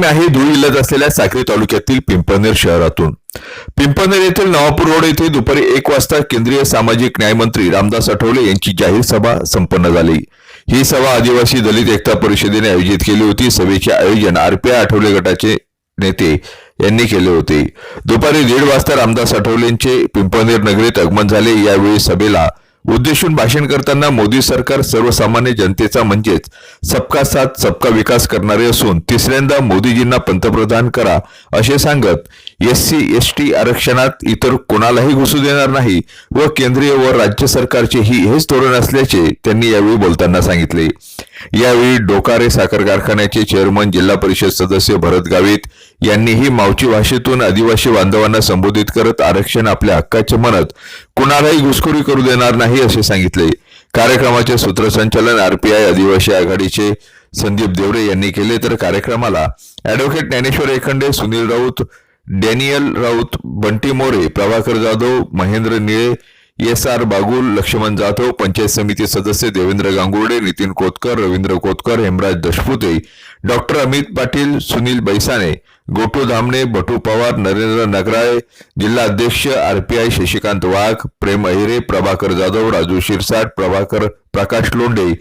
बातमी आहे धुळे जिल्ह्यात असलेल्या साक्री तालुक्यातील पिंपळनेर शहरातून. पिंपळनेर येथील नवापूर रोड येथे दुपारी एक वाजता केंद्रीय सामाजिक न्याय मंत्री रामदास आठवले यांची जाहीर सभा संपन्न झाली. ही सभा आदिवासी दलित एकता परिषदेने आयोजित केली होती. सभेचे आयोजन आरपीआय आठवले गटाचे नेते यांनी केले होते. दुपारी दीड वाजता रामदास आठवलेंचे पिंपळनेर नगरीत आगमन झाले. यावेळी सभेला उद्देशून भाषण करताना मोदी सरकार सर्वसामान्य जनतेचा म्हणजेच सबका साथ सबका विकास करणारे असून तिसऱ्यांदा मोदीजींना पंतप्रधान करा असे सांगत एस सी एस टी आरक्षणात इतर कोणालाही घुसू देणार नाही व केंद्रीय व राज्य सरकारचे ही हेच धोरण असल्याचे त्यांनी यावेळी बोलताना सांगितले. यावेळी डोकारे साखर कारखान्याचे चेअरमन जिल्हा परिषद सदस्य भरत गावित यांनीही मावची भाषेतून आदिवासी बांधवांना संबोधित करत आरक्षण आपल्या हक्काचे म्हणत कुणालाही घुसखोरी करू देणार नाही असे सांगितले. कार्यक्रमाचे सूत्रसंचालन आरपीआय आदिवासी आघाडीचे संदीप देवरे यांनी केले. तर कार्यक्रमाला advocate Dnyaneshwar Ekhande Sunil Raut Daniel Raut Bunty More Prabhakar Jadhav Mahendra Nile S R Bagul Laxman Jadhav panchayat समिती सदस्य देवेंद्र गांगुर्डे नितीन कोतकर रवींद्र कोतकर हेमराज दशपुते डॉक्टर अमित पाटील सुनील बैसाने गोटू धामणे बटू पवार नरेंद्र नगराळे जिल्हा अध्यक्ष आरपीआय शशिकांत वाघ प्रेम अहिरे प्रभाकर जाधव राजू शिरसाट प्रभाकर प्रकाश लोंढे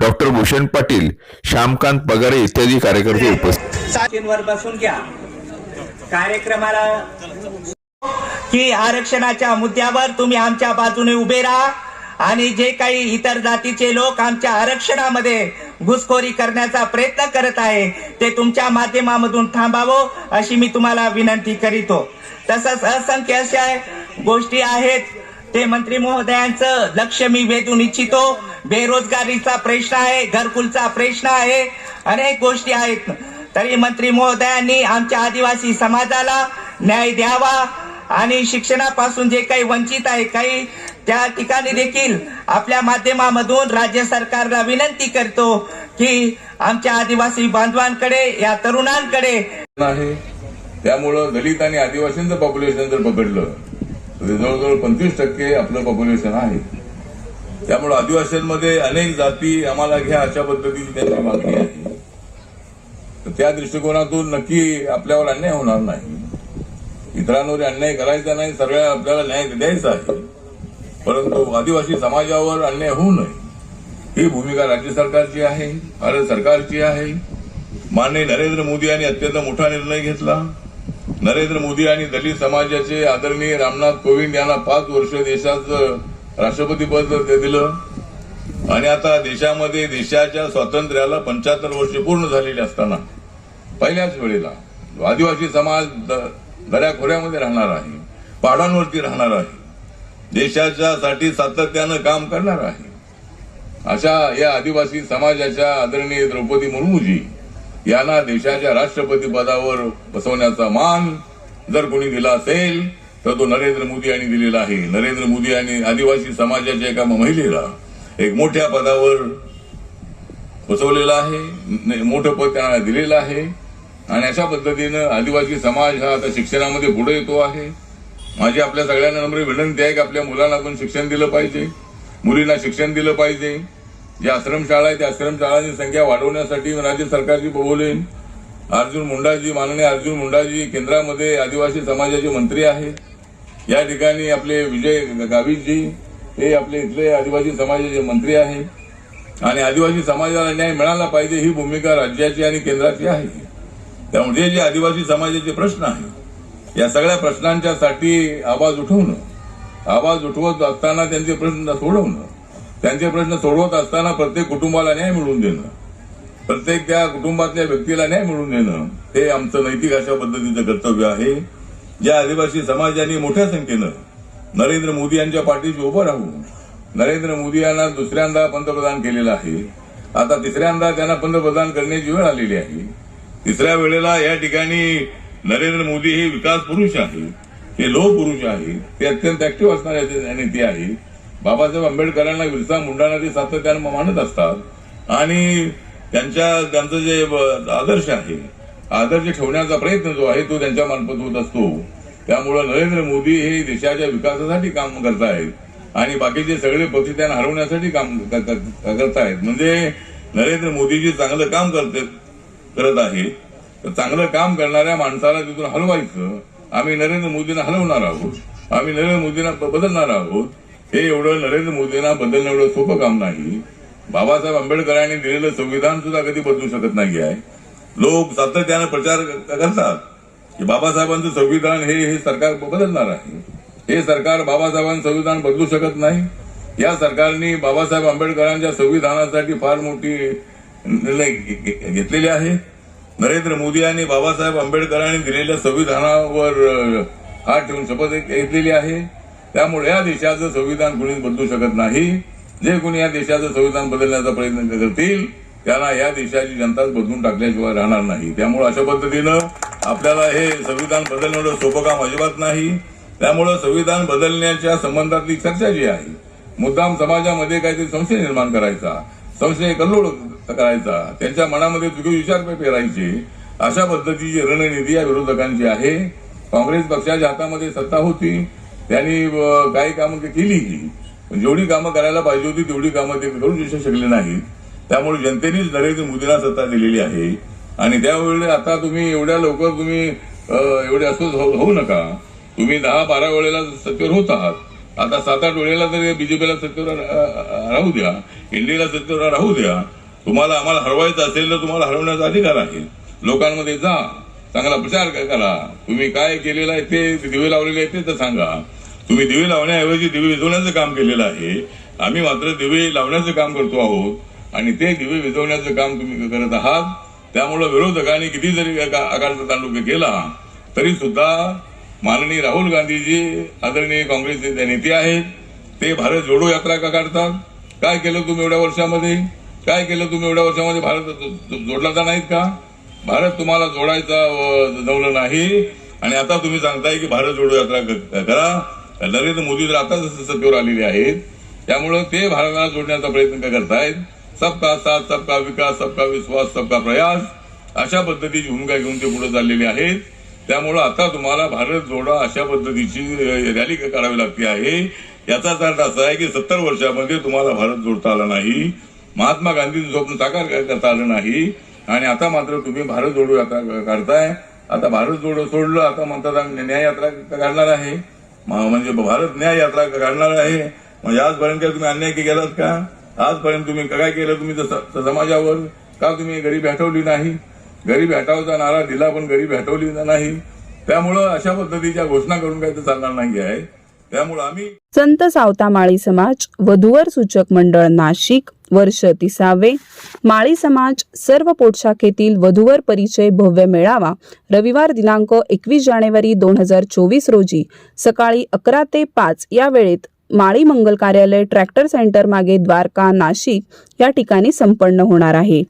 डॉक्टर भूषण पाटील श्यामकांत पगारे इत्यादी कार्यकर्ते उपस्थित बसून घ्या. कार्यक्रमाला की आरक्षणाच्या मुद्द्यावर तुम्ही आमच्या बाजूने उभे राहा आणि जे काही इतर जातीचे लोक आमच्या आरक्षणामध्ये घुसखोरी करण्याचा प्रयत्न करत आहे ते तुमच्या माध्यमामधून थांबावं अशी मी तुम्हाला विनंती करीतो. तसंच असंख्य अशा गोष्टी आहेत ते मंत्री महोदयांचं लक्ष मी वेधून इच्छितो. बेरोजगारीचा प्रश्न आहे घरकुलचा प्रश्न आहे अनेक गोष्टी आहेत. तरी मंत्री महोदयांनी आमच्या आदिवासी समाजाला न्याय द्यावा आणि शिक्षणापासून जे काही वंचित आहे काही त्या ठिकाणी देखील आपल्या माध्यमामधून राज्य सरकारला विनंती करतो की आमच्या आदिवासी बांधवांकडे या तरुणांकडे. आहे. त्यामुळं दलित आणि आदिवासींचं पॉप्युलेशन जर पकडलं तर जवळजवळ पंचवीस टक्के आपलं पॉप्युलेशन आहे. त्यामुळं आदिवासींमध्ये अनेक जाती आम्हाला घ्या अशा पद्धतीची त्यांची मागणी आहे. त्या दृष्टिकोनातून नक्की आपल्यावर अन्याय होणार नाही. इतरांवर अन्याय करायचा नाही सगळ्या आपल्याला न्याय द्यायचा आहे. परंतु आदिवासी समाजावर अन्याय होऊ नये. ही भूमिका राज्य सरकारची आहे भारत सरकारची आहे. माननीय नरेंद्र मोदी यांनी अत्यंत मोठा निर्णय घेतला. नरेंद्र मोदी आणि दलित समाजाचे आदरणीय रामनाथ कोविंद यांना पाच वर्ष देशाचं राष्ट्रपतीपद ते दिलं आणि आता देशामध्ये देशाच्या स्वातंत्र्याला पंच्याहत्तर वर्ष पूर्ण झालेली असताना पहिल्याच वेळेला आदिवासी समाज दऱ्याखोऱ्यामध्ये राहणार आहे. पहाडांवरती राहणार आहे. देशाच्या साठी सातत्यानं काम करणार आहे. अशा या आदिवासी समाजाच्या आदरणीय द्रौपदी मुर्मूजी यांना देशाच्या राष्ट्रपती पदावर बसवण्याचा मान जर कोणी दिला असेल तर तो नरेंद्र मोदी यांनी दिलेला आहे. नरेंद्र मोदी यांनी आदिवासी समाजाच्या एका महिलेला एक मोठ्या पदावर बसवलेला आहे मोठं पद त्यांना दिलेलं आहे. आणि अशा पद्धतीनं आदिवासी समाज हा आता शिक्षणामध्ये पुढे येतो आहे. माझी आपल्या सगळ्यांना नम्र विनंती आहे की आपल्या मुलांना पण शिक्षण दिलं पाहिजे. मुलींना शिक्षण दिलं पाहिजे. ज्या आश्रमशाळा आहे त्या आश्रमशाळांची संख्या वाढवण्यासाठी मी राज्य सरकारची बोलेन अर्जुन मुंडाजी माननीय अर्जुन मुंडाजी केंद्रामध्ये आदिवासी समाजाचे मंत्री आहेत. या ठिकाणी आपले विजय गावितजी हे आपले इथले आदिवासी समाजाचे मंत्री आहेत. आणि आदिवासी समाजाला न्याय मिळाला पाहिजे ही भूमिका राज्याची आणि केंद्राची आहे. त्यामुळे जे जे आदिवासी समाजाचे प्रश्न आहेत या सगळ्या प्रश्नांच्या साठी आवाज उठवणं आवाज उठवत असताना त्यांचे प्रश्न सोडवणं त्यांचे प्रश्न सोडवत असताना प्रत्येक कुटुंबाला न्याय मिळवून देणं प्रत्येक त्या कुटुंबातल्या व्यक्तीला न्याय मिळवून देणं हे आमचं नैतिक अशा पद्धतीचं कर्तव्य आहे. ज्या आदिवासी समाजाने मोठ्या संख्येनं नरेंद्र मोदी यांच्या पाठीशी उभं राहून नरेंद्र मोदी यांना दुसऱ्यांदा पंतप्रधान केलेलं आहे. आता तिसऱ्यांदा त्यांना पंतप्रधान करण्याची वेळ आलेली आहे. तिसऱ्या वेळेला या ठिकाणी नरेंद्र मोदी हे विकास पुरुष आहे हे लोह पुरुष आहे ते अत्यंत ऍक्टिव्ह असणारे नेते आहे बाबासाहेब आंबेडकरांना विरसा मुंडाना ते सातत्यानं मानत असतात आणि त्यांच्या त्यांचं जे आदर्श आहे आदर्श ठेवण्याचा प्रयत्न जो आहे तो त्यांच्या मार्फत होत असतो. त्यामुळं नरेंद्र मोदी हे देशाच्या विकासासाठी काम करतायत आणि बाकीचे सगळे पक्ष त्यांना हरवण्यासाठी काम क- क- करतायत. म्हणजे नरेंद्र मोदीजी चांगलं काम करते करत आहे तर चांगलं काम करणाऱ्या माणसाला तिथून हलवायचं. आम्ही नरेंद्र मोदींना हलवणार आहोत. आम्ही नरेंद्र मोदींना बदलणार आहोत. हे एवढं नरेंद्र मोदींना बदलणं एवढं सोपं काम नाही. बाबासाहेब आंबेडकरांनी दिलेलं संविधान सुद्धा कधी बदलू शकत नाही आहे. लोक सातत्यानं प्रचार करतात की बाबासाहेबांचं संविधान हे हे सरकार बदलणार आहे. हे सरकार बाबासाहेबांचं संविधान बदलू शकत नाही. या सरकारने बाबासाहेब आंबेडकरांच्या संविधानासाठी फार मोठी घेतलेले आहे. नरेंद्र मोदी यांनी बाबासाहेब आंबेडकरांनी दिलेल्या संविधानावर हात ठेवून शपथ घेतलेली आहे. त्यामुळे या देशाचं संविधान कुणीच बदलू शकत नाही. जे कोणी या देशाचं संविधान बदलण्याचा प्रयत्न करतील त्यांना या देशाची जनताच बदलून टाकल्याशिवाय राहणार नाही. त्यामुळे अशा पद्धतीनं आपल्याला हे संविधान बदलणं सोपं काम अजिबात नाही. त्यामुळं संविधान बदलण्याच्या संबंधातली चर्चा जी आहे मुद्दाम समाजामध्ये काहीतरी संशय निर्माण करायचा. संशय कल्लोळ करायचा. त्यांच्या मनामध्ये चुकी विचार पेरायचे. अशा पद्धतीची रणनीती या विरोधकांची आहे. काँग्रेस पक्षाच्या हातामध्ये सत्ता होती. त्यांनी काही कामं ते केली. पण जेवढी कामं करायला पाहिजे होती तेवढी कामं ते करू शकले नाहीत. त्यामुळे जनतेनेच नरेंद्र मोदींना सत्ता दिलेली आहे. आणि त्यावेळी आता तुम्ही एवढ्या लवकर तुम्ही एवढे अस्वस्थ होऊ नका. तुम्ही दहा बारा वेळेला सत्तेवर होत आहात आता सात आठ वेळेला तरी बीजेपीला सत्तेवर राहू द्या. एनडीएला सत्तेवर राहू द्या. तुम्हाला आम्हाला हरवायचं असेल तर तुम्हाला हरवण्याचा अधिकार आहे. लोकांमध्ये जा चांगला प्रचार करा. तुम्ही काय केलेलं आहे ते दिवे लावलेले आहेत ते तर सांगा. तुम्ही दिवे लावण्याऐवजी दिवे विजवण्याचं काम केलेलं आहे. आम्ही मात्र दिवे लावण्याचं काम करतो आहोत आणि ते दिवे विजवण्याचं काम तुम्ही करत आहात. त्यामुळं विरोधकांनी किती जरी आकारचा आकाराचा केला तरी सुद्धा माननीय राहुल गांधीजी आदरणीय काँग्रेसचे नेते आहेत ते भारत जोडो यात्रा का काढतात? काय केलं तुम्ही एवढ्या वर्षामध्ये? काय केलं तुम्ही एवढ्या वर्षामध्ये? भारत जोडला तर नाहीत का? भारत तुम्हाला जोडायचा जमलं नाही. आणि आता तुम्ही सांगताय की भारत जोडो यात्रा करा. नरेंद्र मोदी तर आता सत्तेवर आलेले आहेत त्यामुळं ते भारताला जोडण्याचा प्रयत्न का करतायत? सबका साथ सबका विकास सबका विश्वास सबका प्रयास अशा पद्धतीची भूमिका घेऊन ते पुढे चाललेले आहेत. त्यामुळं आता तुम्हाला भारत जोडा अशा पद्धतीची रॅली करावी लागते आहे. याचाच अर्थ असा आहे की सत्तर वर्षामध्ये तुम्हाला भारत जोडता आला नाही. महात्मा गांधीचं स्वप्न साकार करता आलं नाही. आणि आता मात्र तुम्ही भारत जोडो यात्रा करताय. आता भारत जोडो सोडलं आता म्हणतात न्याय यात्रा काढणार आहे. म्हणजे भारत न्याय यात्रा काढणार आहे. म्हणजे आजपर्यंत काय तुम्ही अन्याय केलात का? आजपर्यंत तुम्ही काय केलं तुम्ही समाजावर? का तुम्ही गरीब हटवली नाही? गरीब हटावचा नारा दिला पण गरीब हटवली नाही. त्यामुळं अशा पद्धतीच्या घोषणा करून काही तर चालणार नाही आहे. त्यामुळं आम्ही संत सावता माळी समाज वधूवर सूचक मंडळ नाशिक वर्ष तिसावे माळी समाज सर्व पोटशाखेतील वधूवर परिचय भव्य मेळावा रविवार दिनांक एकवीस जानेवारी दोन हजार चोवीस रोजी सकाळी अकरा ते पाच या वेळेत माळी मंगल कार्यालय ट्रॅक्टर सेंटर मागे द्वारका नाशिक या ठिकाणी संपन्न होणार आहे.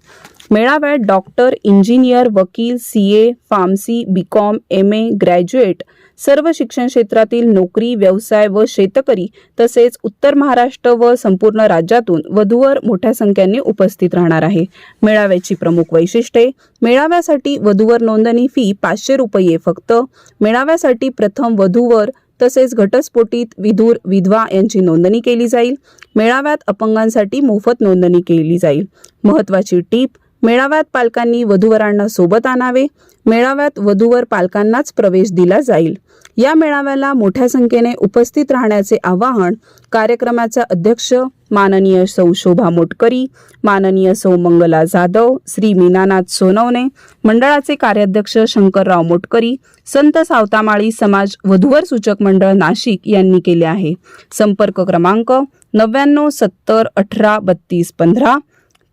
मेळाव्यात डॉक्टर इंजिनियर वकील C A pharmacy B com M A graduate सर्व शिक्षण क्षेत्रातील नोकरी व्यवसाय व शेतकरी तसेच उत्तर महाराष्ट्र व संपूर्ण राज्यातून वधूवर मोठ्या संख्येने उपस्थित राहणार आहे. मेळाव्याची प्रमुख वैशिष्ट्ये मेळाव्यासाठी वधूवर नोंदणी फी पाचशे रुपये फक्त मेळाव्यासाठी प्रथम वधूवर तसेच घटस्फोटीत विधूर विधवा यांची नोंदणी केली जाईल. मेळाव्यात अपंगांसाठी मोफत नोंदणी केली जाईल. महत्वाची टीप मेळाव्यात पालकांनी वधूवरांना सोबत आणावे मेळाव्यात वधूवर पालकांनाच प्रवेश दिला जाईल. या मेळाव्याला मोठ्या संख्येने उपस्थित राहण्याचे आवाहन कार्यक्रमाच्या अध्यक्ष माननीय सौ शोभा मोटकरी माननीय सौ मंगला जाधव श्री मीनानाथ सोनवणे मंडळाचे कार्याध्यक्ष शंकरराव मोटकरी संत सावतामाळी समाज वधूवर सूचक मंडळ नाशिक यांनी केले आहे. संपर्क क्रमांक नव्याण्णव सत्तर अठरा बत्तीस पंधरा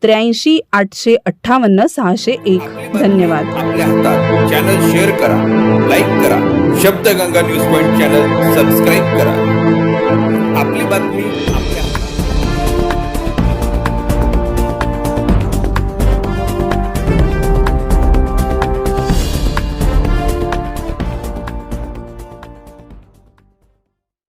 त्र्याऐंशी आठशे अठ्ठावन्न सहाशे एक. धन्यवाद. आपल्या हातात चॅनल शेअर करा लाईक करा Shabdganga news point channel subscribe करा. आपली बातमी